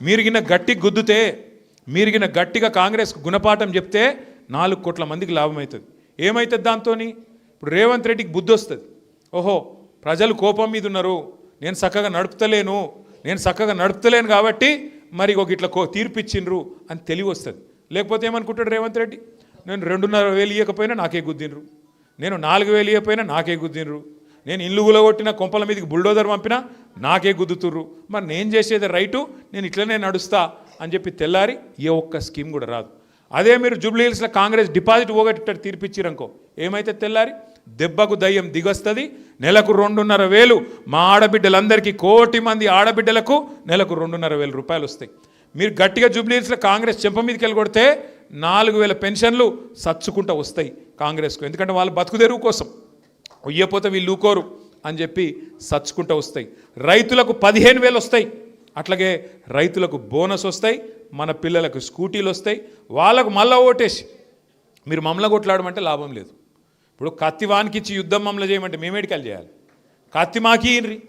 మీరు గిన్న గట్టి గుద్దుతే మీరు గిన గట్టిగా కాంగ్రెస్ గుణపాఠం చెప్తే నాలుగు కోట్ల మందికి లాభం అవుతుంది ఏమవుతుంది దాంతో ఇప్పుడు రేవంత్ రెడ్డికి బుద్ధి వస్తుంది. ఓహో ప్రజలు కోపం మీద ఉన్నారు. నేను చక్కగా నడుపుతలేను. నేను చక్కగా నడుపుతలేను కాబట్టి మరి ఒక ఇట్లా కో తీర్పిచ్చిండ్రు అని తెలివి వస్తుంది లేకపోతే ఏమనుకుంటాడు రేవంత్ రెడ్డి? నేను రెండున్నర వేలు ఇవ్వకపోయినా నాకే గుద్దినరు నేను నాలుగు వేలు ఇవ్వకపోయినా నాకే గుద్దినరు నేను ఇల్లు గులగొట్టిన కొంపల మీదకి బుల్డోజర్ పంపినా నాకే గుద్దుతుర్రు. మరి నేను చేసేది రైటు నేను ఇట్లనే నడుస్తా అని చెప్పి తెల్లారి ఏ ఒక్క స్కీమ్ కూడా రాదు. అదే మీరు జూబ్లీ హిల్స్లో కాంగ్రెస్ డిపాజిట్ పోగొట్టేటట్టు తీర్పిచ్చిరనుకో ఏమైతే తెల్లారి? దెబ్బకు దయ్యం దిగొస్తుంది నెలకు రెండున్నర వేలు. మా ఆడబిడ్డలందరికీ కోటి మంది ఆడబిడ్డలకు నెలకు రెండున్నర వేల రూపాయలు వస్తాయి. మీరు గట్టిగా జూబ్లీహిల్స్లో కాంగ్రెస్ చెంప మీదకి వెళ్ళి కొడితే నాలుగు వేల పెన్షన్లు సచ్చుకుంటూ వస్తాయి కాంగ్రెస్కు. ఎందుకంటే వాళ్ళు బతుకుదెరువు కోసం. ఉయ్యపోతే వీళ్ళు ఊకోరు అని చెప్పి సచ్చుకుంటూ వస్తాయి. రైతులకు పదిహేను వేలు వస్తాయి. అట్లాగే రైతులకు బోనస్ వస్తాయి. మన పిల్లలకు స్కూటీలు వస్తాయి. వాళ్ళకు మళ్ళా ఓటేసి మీరు మమ్మల్ని కొట్లాడమంటే లాభం లేదు. ఇప్పుడు కత్తి వానికి ఇచ్చి యుద్ధం మమ్మల్ని చేయమంటే మేమేడికలు చేయాలి? కత్తి మాకి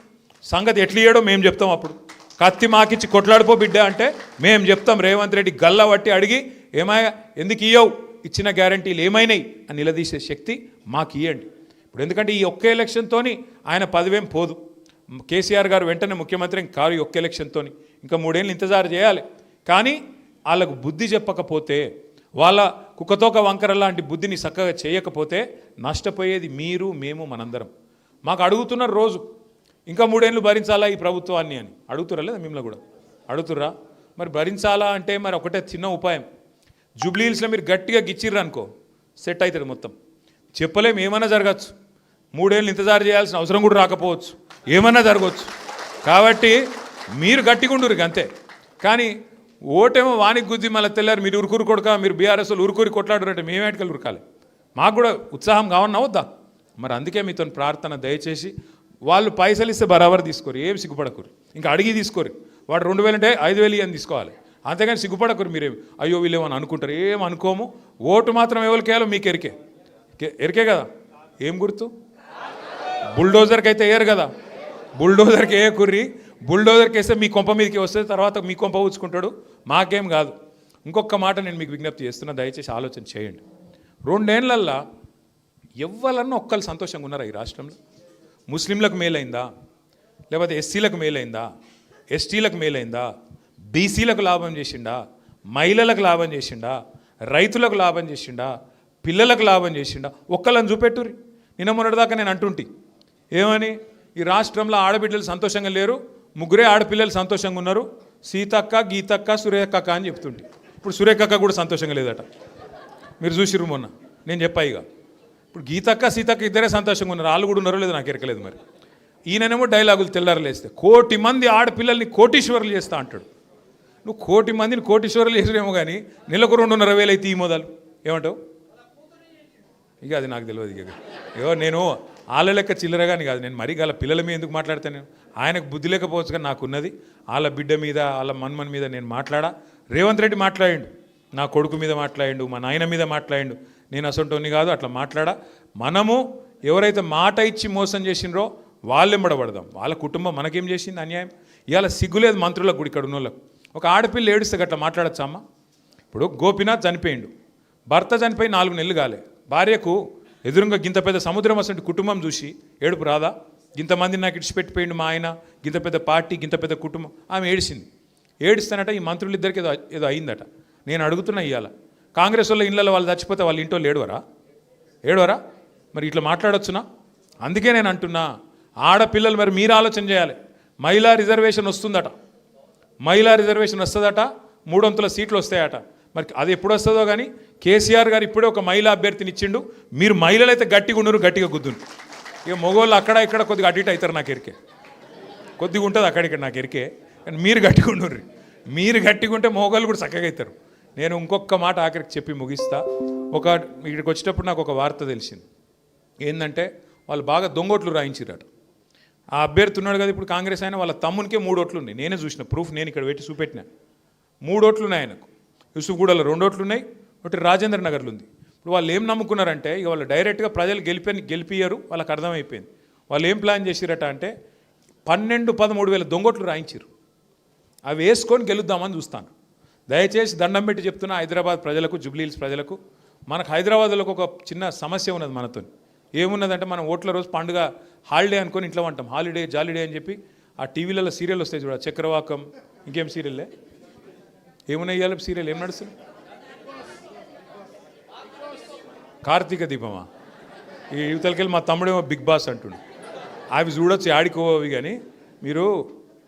సంగతి ఎట్లా మేము చెప్తాం అప్పుడు. కత్తి మాకిచ్చి కొట్లాడిపో బిడ్డ అంటే మేము చెప్తాం. రేవంత్ రెడ్డి గల్ల పట్టి అడిగి ఏమయ్యా ఎందుకు ఇయ్యవు? ఇచ్చిన గ్యారంటీలు ఏమైనాయి? అని నిలదీసే శక్తి మాకు ఇవ్వండి ఇప్పుడు ఎందుకంటే ఈ ఒక్క ఎలక్షన్తోని ఆయన పదివేం పోదు. కేసీఆర్ గారు వెంటనే ముఖ్యమంత్రి కారు ఒక్క ఎలక్షన్తోని ఇంకా మూడేళ్ళు ఇంతజారు చేయాలి. కానీ వాళ్ళకు బుద్ధి చెప్పకపోతే వాళ్ళ కుక్కతోక వంకర లాంటి బుద్ధిని చక్కగా చేయకపోతే నష్టపోయేది మీరు మేము మనందరం. మాకు అడుగుతున్నారు రోజు ఇంకా మూడేళ్ళు భరించాలా ఈ ప్రభుత్వాన్ని అని? అడుగుతురా లేదా మిమ్మల్ని కూడా? అడుగుతుర్రా? మరి భరించాలా అంటే మరి ఒకటే చిన్న ఉపాయం. జూబ్లీహిల్స్లో మీరు గట్టిగా గిచ్చిర్రు అనుకో సెట్ అవుతుంది మొత్తం. చెప్పలేం ఏమైనా జరగచ్చు. మూడేళ్ళు ఇంతజారు చేయాల్సిన అవసరం కూడా రాకపోవచ్చు. ఏమన్నా జరగవచ్చు. కాబట్టి మీరు గట్టిగా అంతే కానీ ఓటేమో వానికి గుద్ది మళ్ళీ తెల్లారు మీరు ఉరుకురు కొడుక మీరు బీఆర్ఎస్లు ఉరుకూరి కొట్లాడారంటే మేమేటికలు ఉరకాలి? మాకు కూడా ఉత్సాహం కావన్నా వద్దా? మరి అందుకే మీతో ప్రార్థన దయచేసి వాళ్ళు పైసలు ఇస్తే బరాబర్ తీసుకోరు ఏం సిగ్గుపడకూరు ఇంకా అడిగి తీసుకోరు. వాడు రెండు వేలు అంటే ఐదు వేలు అని తీసుకోవాలి. అంతేగాని సిగ్గుపడకూరు మీరేం. అయ్యో వీళ్ళేమని అనుకుంటారు? ఏం అనుకోము? ఓటు మాత్రం ఎవరికేయాలో మీకు ఎరికే. ఎరికే కదా? ఏం గుర్తు? బుల్డోజర్కి అయితే వేయరు కదా. బుల్డోజర్కి ఏ కుర్రి బుల్డోజర్కి వేస్తే మీ కొంప మీదకి వస్తే తర్వాత మీ కొంప ఊచుకుంటాడు మాకేం కాదు. ఇంకొక మాట నేను మీకు విజ్ఞప్తి చేస్తున్నా దయచేసి ఆలోచన చేయండి. రెండేళ్ళల్లా ఎవ్వరన్నా ఒక్కరు సంతోషంగా ఉన్నారా ఈ రాష్ట్రంలో? ముస్లింలకు మేలైందా? లేకపోతే ఎస్సీలకు మేలైందా? ఎస్టీలకు మేలైందా? బీసీలకు లాభం చేసిండా? మహిళలకు లాభం చేసిండా? రైతులకు లాభం చేసిండా? పిల్లలకు లాభం చేసిండా? ఒక్కళ్ళని చూపెట్టుర్రి. నిన్న మొన్నటిదాకా నేను అంటుంటి ఏమని? ఈ రాష్ట్రంలో ఆడబిడ్డలు సంతోషంగా లేరు ముగ్గురే ఆడపిల్లలు సంతోషంగా ఉన్నారు సీతక్క గీతక్క సురేఖక్క అని చెప్తుంటే. ఇప్పుడు సురేఖక్క కూడా సంతోషంగా లేదట. మీరు చూసిర్రు మొన్న నేను చెప్పా ఇక. ఇప్పుడు గీతక్క సీతక్క ఇద్దరే సంతోషంగా ఉన్నారు వాళ్ళు కూడా ఉన్నారో లేదో నాకు ఎరకలేదు మరి. ఈయననేమో డైలాగులు తెల్లారలేస్తే కోటి మంది ఆడపిల్లల్ని కోటీశ్వరులు చేస్తా అంటాడు. నువ్వు కోటి మందిని కోటీశ్వరులు చేసిరేమో కానీ నెలకు రెండున్నర వేలు అయితే ఈ మొదలు. ఏమంటావు? ఇక అది నాకు తెలియదు ఇక. ఏవో నేను వాళ్ళ లెక్క చిల్లరగాని కాదు. నేను మరీ గల పిల్లల మీద ఎందుకు మాట్లాడతాను నేను? ఆయనకు బుద్ధి లేకపోవచ్చు కానీ నాకు ఉన్నది వాళ్ళ బిడ్డ మీద వాళ్ళ మన్మన్ మీద నేను మాట్లాడా? రేవంత్ రెడ్డి మాట్లాడిండు. నా కొడుకు మీద మాట్లాడిండు మా నాయన మీద మాట్లాడిండు. నేను అసొంటోని కాదు అట్లా మాట్లాడా? మనము ఎవరైతే మాట ఇచ్చి మోసం చేసిండ్రో వాళ్ళెంబడబడదాం వాళ్ళ కుటుంబం మనకేం చేసింది అన్యాయం? ఇవాళ సిగ్గులేదు మంత్రులకు కూడా ఇక్కడ ఉన్నోళ్ళకు. ఒక ఆడపిల్ల ఏడుస్తే గట్లా మాట్లాడచ్చా అమ్మ? ఇప్పుడు గోపినాథ్ చనిపోయిండు. భర్త చనిపోయి నాలుగు నెలలు కాలే. భార్యకు ఎదురుగా గింత పెద్ద సముద్రం అసలు కుటుంబం చూసి ఏడుపు రాదా? ఇంతమంది నాకు ఇడిచిపెట్టిపోయిండు మా ఆయన గింత పెద్ద పార్టీ గింత పెద్ద కుటుంబం. ఆమె ఏడిసింది. ఏడిస్తానట ఈ మంత్రులు ఇద్దరికి ఏదో ఏదో అయిందట. నేను అడుగుతున్నా ఇవాళ కాంగ్రెస్ వాళ్ళ ఇళ్ళలో వాళ్ళు చచ్చిపోతే వాళ్ళ ఇంట్లో ఏడవరా? ఏడవరా? మరి ఇట్లా మాట్లాడొచ్చునా? అందుకే నేను అంటున్నా ఆడపిల్లలు మరి మీరు ఆలోచన చేయాలి. మహిళా రిజర్వేషన్ వస్తుందట. మహిళా రిజర్వేషన్ వస్తుందట మూడొంతుల సీట్లు వస్తాయట. మరి అది ఎప్పుడు వస్తుందో కానీ కేసీఆర్ గారు ఇప్పుడే ఒక మహిళా అభ్యర్థిని ఇచ్చిండు. మీరు మహిళలు అయితే గట్టిగా ఉండరు గట్టిగా గుద్దును ఇక మగవాళ్ళు అక్కడ ఇక్కడ కొద్దిగా అటు ఇటు అవుతారు నాకు ఎరికే. కొద్దిగా ఉంటుంది అక్కడిక్కడ నాకు ఎరికే. కానీ మీరు గట్టిగా ఉండరు మీరు గట్టిగా ఉంటే మొగోళ్ళు కూడా చక్కగా అవుతారు. నేను ఇంకొక మాట ఆఖరికి చెప్పి ముగిస్తా. ఒక ఇక్కడికి వచ్చేటప్పుడు నాకు ఒక వార్త తెలిసింది. ఏంటంటే వాళ్ళు బాగా దొంగోట్లు రాయించిరట ఆ అభ్యర్థి ఉన్నాడు కదా ఇప్పుడు కాంగ్రెస్ అయినా వాళ్ళ తమ్మునికే మూడు ఓట్లు ఉన్నాయి నేనే చూసిన ప్రూఫ్ నేను ఇక్కడ పెట్టి చూపెట్టిన. మూడు ఓట్లు ఉన్నాయి ఆయనకు. యూసుఫ్గూడలో రెండు ఉన్నాయి ఒకటి రాజేంద్ర నగర్లు ఉంది. ఇప్పుడు వాళ్ళు ఏం నమ్ముకున్నారంటే ఇక వాళ్ళు డైరెక్ట్గా ప్రజలు గెలిపి గెలిపియ్యరు వాళ్ళకి అర్థమైపోయింది. వాళ్ళు ఏం ప్లాన్ చేసిరట అంటే పన్నెండు పదమూడు వేల దొంగోట్లు రాయించారు అవి వేసుకొని గెలుద్దామని చూస్తాను. దయచేసి దండం పెట్టి చెప్తున్న హైదరాబాద్ ప్రజలకు జుబ్లీహిల్స్ ప్రజలకు మనకు హైదరాబాద్లో ఒక చిన్న సమస్య ఉన్నది మనతో ఏమున్నదంటే మనం ఓట్ల రోజు పండుగ హాలిడే అనుకొని ఇంట్లో ఉంటాం. హాలిడే జాలిడే అని చెప్పి ఆ టీవీలలో సీరియల్ వస్తాయి చూడ చక్రవాకం ఇంకేం సీరియల్లే? ఏమున్నాయి ఇవాళ సీరియల్? ఏం నడుస్తుంది? కార్తీక దీపమా? ఈ యువతలకెళ్ళి మా తమ్ముడేమో బిగ్ బాస్ అంటుండు. అవి చూడొచ్చు ఆడికోవి కానీ మీరు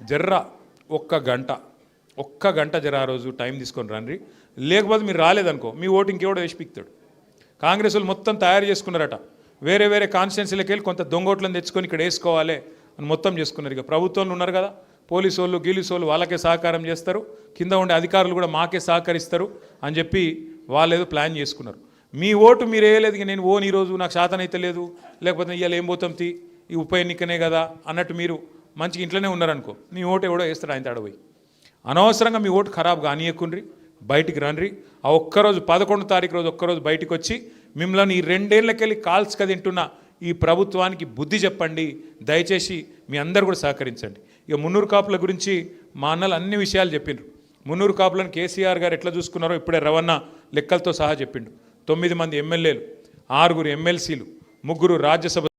జర్ర ఒక్క గంట ఒక్క గంట జర ఆ రోజు టైం తీసుకొని రండి. లేకపోతే మీరు రాలేదనుకో మీ ఓటు ఇంకెవడో వేసి పిక్తాడు. కాంగ్రెస్ వాళ్ళు మొత్తం తయారు చేసుకున్నారట. వేరే వేరే కాన్స్టిట్యున్సీలకు వెళ్ళి కొంత దొంగోట్లను తెచ్చుకొని ఇక్కడ వేసుకోవాలి అని మొత్తం చేసుకున్నారు. ఇక ప్రభుత్వంలో ఉన్నారు కదా. పోలీసు వాళ్ళు గీలీసు వాళ్ళు వాళ్ళకే సహకారం చేస్తారు. కింద ఉండే అధికారులు కూడా మాకే సహకరిస్తారు అని చెప్పి వాళ్ళు ఏదో ప్లాన్ చేసుకున్నారు. మీ ఓటు మీరు వేయలేదు ఇక నేను ఓన్ ఈరోజు నాకు శాతం అయితే లేదు లేకపోతే ఇవాళ ఏం పోతాం తీ ఈ ఉప ఎన్నికనే కదా అన్నట్టు మీరు మంచి ఇంట్లోనే ఉన్నారనుకో నీ ఓటు ఎవడో వేస్తాడు ఆయన తడపోయి అనవసరంగా మీ ఓటు ఖరాబ్ కానీయకుండ్రి బయటికి రండి ఆ ఒక్కరోజు పదకొండు తారీఖు రోజు ఒక్కరోజు బయటికి వచ్చి మిమ్మల్ని ఈ రెండేళ్ళకెళ్ళి కాల్స్క తింటున్న ఈ ప్రభుత్వానికి బుద్ధి చెప్పండి దయచేసి మీ అందరు కూడా సహకరించండి. ఇక మున్నూరు కాపుల గురించి మా అన్నలు అన్ని విషయాలు చెప్పిండ్రు. మున్నూరు కాపులను కేసీఆర్ గారు ఎట్లా చూసుకున్నారో ఇప్పుడే రవణ లెక్కలతో సహా చెప్పిండు. తొమ్మిది మంది ఎమ్మెల్యేలు ఆరుగురు ఎమ్మెల్సీలు ముగ్గురు రాజ్యసభ